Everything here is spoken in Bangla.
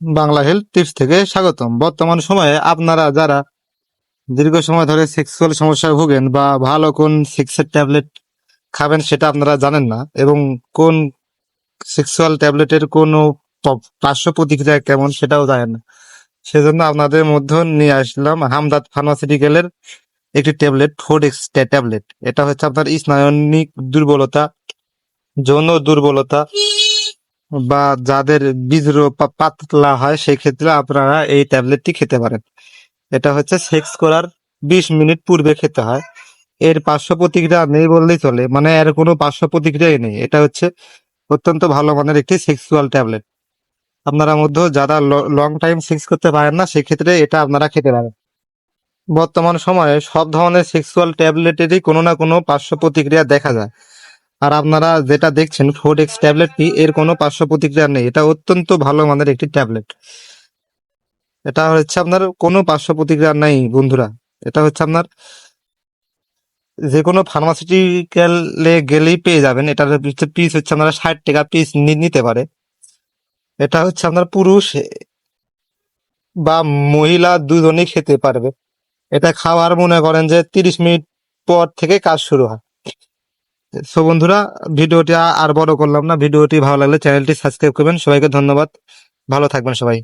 বাংলা হেলথ টিপস থেকে স্বাগতম। বর্তমান সময়ে আপনারা যারা দীর্ঘ সময় ধরে সেক্সুয়াল সমস্যায় ভোগেন বা ভালো কোন সেক্সের ট্যাবলেট খাবেন সেটা আপনারা জানেন না এবং কোন সেক্সুয়াল ট্যাবলেটের কোন পার্শ্ব প্রতিক্রিয়া কেমন সেটাও জানেন না। সেজন্য আপনাদের মধ্যে নিয়ে আসলাম হামদাদ ফার্মাসিউটিক্যালের একটি ট্যাবলেট ফোর এক্স ট্যাবলেট এটা হচ্ছে আপনার স্নায়নিক দুর্বলতা, যৌন দুর্বলতা বা যাদের বীজর পা- পাতলা হয় সেই ক্ষেত্রে আপনারা এই ট্যাবলেটটি খেতে পারেন। এটা হচ্ছে সেক্স করার বিশ মিনিট পূর্বে খেতে হয়। এর পার্শ্ব প্রতিক্রিয়া নেই বললেই চলে মানে এর কোনো পার্শ্ব প্রতিক্রিয়াই নেই। এটা হচ্ছে অত্যন্ত ভালো মানের একটি সেক্সুয়াল ট্যাবলেট। আপনারা মধ্যে যারা লং টাইম সেক্স করতে পারেন না, সেক্ষেত্রে এটা আপনারা খেতে পারেন। বর্তমান সময়ে সব ধরনের সেক্সুয়াল ট্যাবলেটেরই কোনো না কোনো পার্শ্ব প্রতিক্রিয়া দেখা যায়। আর আপনারা যেটা দেখছেন ফোর এক্স ট্যাবলেটটি এর কোনো পার্শ্ব প্রতিক্রিয়া নেই। এটা অত্যন্ত ভালো মানের একটি ট্যাবলেট এটা হচ্ছে আপনার কোনো পার্শ্ব প্রতিক্রিয়া নেই, বন্ধুরা। এটা হচ্ছে আপনার যে কোনো ফার্মাসিউটিক্যালে গেলেই পেয়ে যাবেন। এটার পিস হচ্ছে আপনারা ষাট টাকা পিস নিতে পারে। এটা হচ্ছে আপনার পুরুষ বা মহিলা দুজনেই খেতে পারবে। এটা খাওয়ার মনে করেন যে তিরিশ মিনিট পর থেকে কাজ শুরু হয়। সো বন্ধুরা, ভিডিওটি আর বড় করলাম না। ভিডিওটি ভালো লাগলে চ্যানেলটি সাবস্ক্রাইব করবেন। সবাইকে ধন্যবাদ। ভালো থাকবেন সবাই।